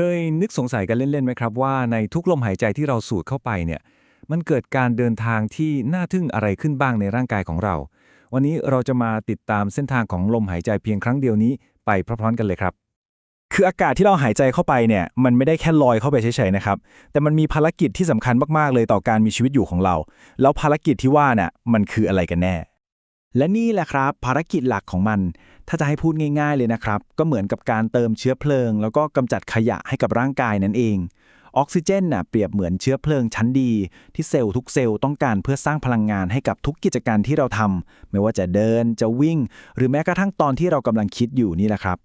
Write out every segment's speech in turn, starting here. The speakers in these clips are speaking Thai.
เคยนึกสงสัยกันเล่นๆไหมครับว่าในทุกลมหายใจที่เราสูดเข้าไปเนี่ย มันเกิดการเดินทางที่น่าทึ่งอะไรขึ้นบ้างในร่างกายของเรา วันนี้เราจะมาติดตามเส้นทางของลมหายใจเพียงครั้งเดียวนี้ไปพร้อมๆกันเลยครับ คืออากาศที่เราหายใจเข้าไปเนี่ย มันไม่ได้แค่ลอยเข้าไปเฉยๆนะครับ แต่มันมีภารกิจที่สำคัญมากๆเลยต่อการมีชีวิตอยู่ของเรา แล้วภารกิจที่ว่าน่ะ มันคืออะไรกันแน่ และนี่แหละครับ ภารกิจหลักของมัน ถ้าจะให้พูดง่าย ๆ เลยนะครับ ก็เหมือนกับการเติมเชื้อเพลิง แล้วก็กำจัดขยะให้กับร่างกายนั่นเอง ออกซิเจนน่ะเปรียบเหมือนเชื้อเพลิงชั้นดี ที่เซลล์ทุกเซลล์ต้องการเพื่อสร้างพลังงานให้กับทุกกิจการที่เราทำไม่ว่าจะเดินจะวิ่ง หรือแม้กระทั่งตอนที่เรากำลังคิดอยู่นี่แหละครับ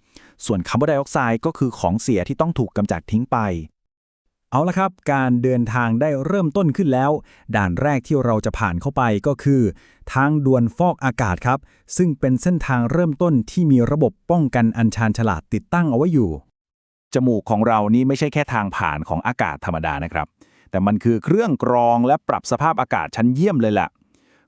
ส่วนคาร์บอนไดออกไซด์ก็คือของเสียที่ต้องถูกกำจัดทิ้งไป เอาละครับ การเดินทางได้เริ่มต้นขึ้นแล้ว ด่านแรกที่เราจะผ่านเข้าไปก็คือ ทางด่วนฟอกอากาศครับ ซึ่งเป็นเส้นทางเริ่มต้นที่มีระบบป้องกันอัญชานฉลาดติดตั้งเอาไว้อยู่ จมูกของเรานี่ไม่ใช่แค่ทางผ่านของอากาศธรรมดานะครับ แต่มันคือเครื่องกรองและปรับสภาพอากาศชั้นเยี่ยมเลยแหละ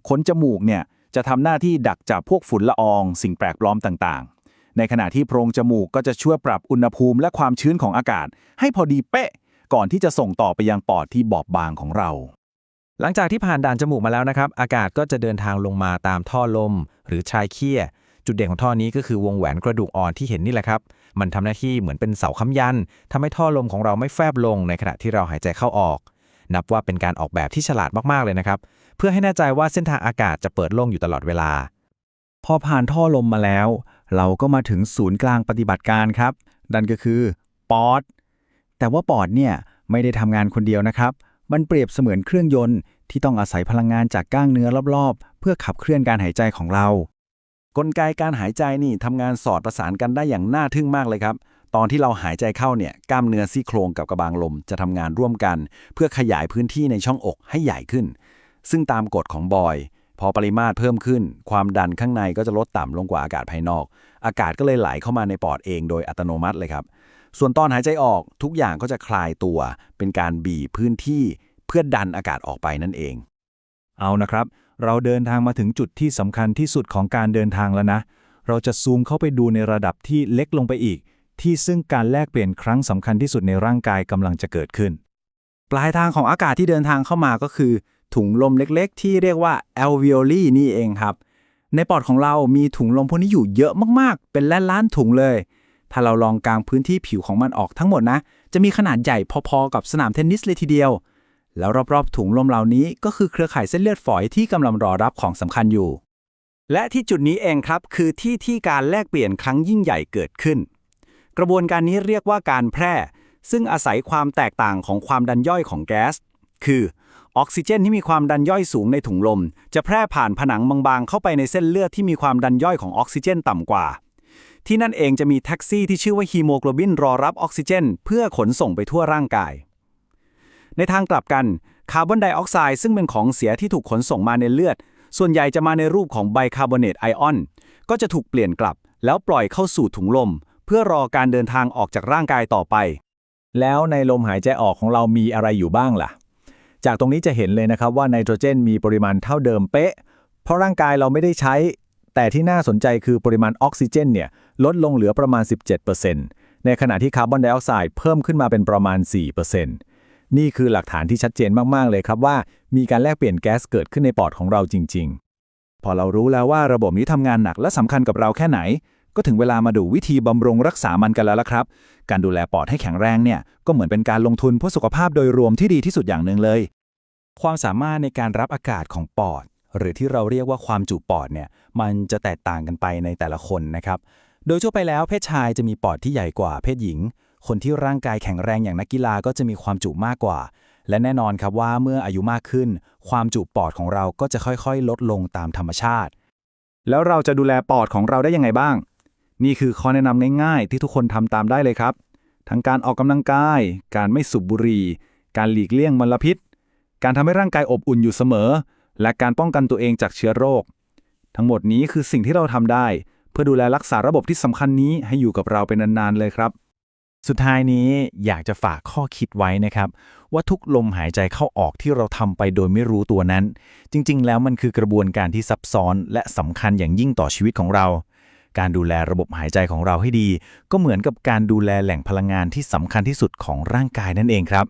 ขนจมูกเนี่ยจะทำหน้าที่ดักจับพวกฝุ่นละออง สิ่งแปลกปลอมต่างๆ ในขณะที่โพรงจมูกก็จะช่วยปรับอุณหภูมิและความชื้นของอากาศ ให้พอดีเป๊ะ ก่อนที่จะส่งต่อไปยังปอดที่บอบบางของเรา หลังจากที่ผ่านด่านจมูกมาแล้วนะครับ อากาศก็จะเดินทางลงมาตามท่อลม หรือชายเคี้ย จุดเด่นของท่อนี้ก็คือวงแหวนกระดูกอ่อนที่เห็นนี่แหละครับ มันทำหน้าที่เหมือนเป็นเสาค้ำยันทำให้ท่อลมของเราไม่แฟบลงในขณะที่เราหายใจเข้าออก นับว่าเป็นการออกแบบที่ฉลาดมากๆเลยนะครับ เพื่อให้แน่ใจว่าเส้นทางอากาศจะเปิดโล่งอยู่ตลอดเวลา พอผ่านท่อลมมาแล้ว เราก็มาถึงศูนย์กลางปฏิบัติการครับนั่นก็คือปอด แต่ว่าปอดเนี่ยไม่ได้ทำงานคนเดียวนะครับ มันเปรียบเสมือนเครื่องยนต์ที่ต้องอาศัยพลังงานจากก้างเนื้อรอบๆ เพื่อขับเคลื่อนการหายใจของเรา กลไกการหายใจนี่ทำงานสอดประสานกันได้อย่างน่าทึ่งมากเลยครับ ตอนที่เราหายใจเข้าเนี่ยกล้ามเนื้อซี่โครงกับกระบางลมจะทำงานร่วมกัน เพื่อขยายพื้นที่ในช่องอกให้ใหญ่ขึ้น ซึ่งตามกฎของบอย พอปริมาตรเพิ่มขึ้น ความดันข้างในก็จะลดต่ำลงกว่าอากาศภายนอก อากาศก็เลยไหลเข้ามาในปอดเองโดยอัตโนมัติเลยครับ ส่วนตอนหายใจออกทุกอย่างก็จะคลายตัว เป็นการบีบพื้นที่เพื่อดันอากาศออกไปนั่นเอง เอานะครับ เราเดินทางมาถึงจุดที่สำคัญที่สุดของการเดินทางแล้วนะ เราจะซูมเข้าไปดูในระดับที่เล็กลงไปอีก ที่ซึ่งการแลกเปลี่ยนครั้งสำคัญที่สุดในร่างกายกำลังจะเกิดขึ้น ปลายทางของอากาศที่เดินทางเข้ามาก็คือ ถุงลมเล็กๆ ที่เรียกว่า alveoli นี่เองครับ ในปอดของเรามีถุงลมพวกนี้อยู่เยอะมากๆ เป็นล้านล้านๆถุงเลย ถ้าเราลองกางพื้นที่ผิวของมันออกทั้งหมดนะ จะมีขนาดใหญ่พอๆ กับสนามเทนนิสเลยทีเดียว แล้วรอบๆ ถุงลมเหล่านี้ก็คือเครือข่ายเส้นเลือดฝอยที่กำลังรอรับของสำคัญอยู่ และที่จุดนี้เองครับคือที่ที่การแลกเปลี่ยนครั้งยิ่งใหญ่เกิดขึ้น กระบวนการนี้เรียกว่าการแพร่ซึ่งอาศัยความแตกต่างของความดันย่อยของแก๊ส คือ ออกซิเจนที่มีความดันย่อยสูงในถุงลม จะแพร่ผ่านผนังบางๆ เข้าไปในเส้นเลือดที่มีความดันย่อยของออกซิเจนต่ำกว่า ที่นั่นเองจะมีแท็กซี่ที่ชื่อว่าฮีโมโกลบินรอรับออกซิเจน เพื่อขนส่งไปทั่วร่างกาย ในทางกลับกันคาร์บอนไดออกไซด์ซึ่งเป็นของเสียที่ถูกขนส่งมาในเลือด ส่วนใหญ่จะมาในรูปของไบคาร์บอเนตไอออนก็จะถูกเปลี่ยนกลับ แล้วปล่อยเข้าสู่ถุงลม เพื่อรอการเดินทางออกจากร่างกายต่อไป แล้วในลมหายใจออกของเรามีอะไรอยู่บ้างล่ะ จากตรงนี้จะเห็นเลยนะครับว่าไนโตรเจนมีปริมาณเท่าเดิมเป๊ะ เพราะร่างกายเราไม่ได้ใช้ แต่ที่น่าสนใจคือปริมาณออกซิเจนเนี่ยลดลงเหลือประมาณ 17%ในขณะที่คาร์บอนไดออกไซด์เพิ่มขึ้นมาเป็นประมาณ 4%นี่คือหลักฐานที่ชัดเจนมากๆเลยครับว่า มีการแลกเปลี่ยนแก๊สเกิดขึ้นในปอดของเราจริง ๆ พอเรารู้แล้วว่าระบบนี้ทำงานหนักและสำคัญกับเราแค่ไหน ก็ถึงเวลามาดูวิธีบำรุงรักษามันกันแล้วละครับ การดูแลปอดให้แข็งแรงเนี่ยก็เหมือนเป็นการลงทุนเพื่อสุขภาพโดยรวมที่ดีที่สุดอย่างหนึ่งเลย ความสามารถในการรับอากาศของปอด หรือที่เราเรียกว่าความจุปอดเนี่ยมันจะแตกต่างกันไปในแต่ละคนนะครับ โดยทั่วไปแล้วเพศชายจะมีปอดที่ใหญ่กว่าเพศหญิง คนที่ร่างกายแข็งแรงอย่างนักกีฬาก็จะมีความจุมากกว่า และแน่นอนครับว่าเมื่ออายุมากขึ้น ความจุปอดของเราก็จะค่อยๆ ลดลงตามธรรมชาติ แล้วเราจะดูแลปอดของเราได้ยังไงบ้าง นี่คือข้อแนะนำง่ายๆ ที่ทุกคนทำตามได้เลยครับ ทั้งการออกกำลังกาย การไม่สูบบุหรี่ การหลีกเลี่ยงมลพิษ การทำให้ร่างกายอบอุ่นอยู่เสมอ และการป้องกันตัวเองจากเชื้อโรค ทั้งหมดนี้คือสิ่งที่เราทำได้ เพื่อดูแลรักษาระบบที่สำคัญนี้ให้อยู่กับเราเป็นนานๆเลยครับ สุดท้ายนี้อยากจะฝากข้อคิดไว้นะครับ ว่าทุกลมหายใจเข้าออกที่เราทำไปโดยไม่รู้ตัวนั้น จริง ๆ แล้วมันคือกระบวนการที่ซับซ้อน และสำคัญอย่างยิ่งต่อชีวิตของเรา การดูแลระบบหายใจของเราให้ดี ก็เหมือนกับการดูแลแหล่งพลังงานที่สำคัญที่สุดของร่างกายนั่นเองครับ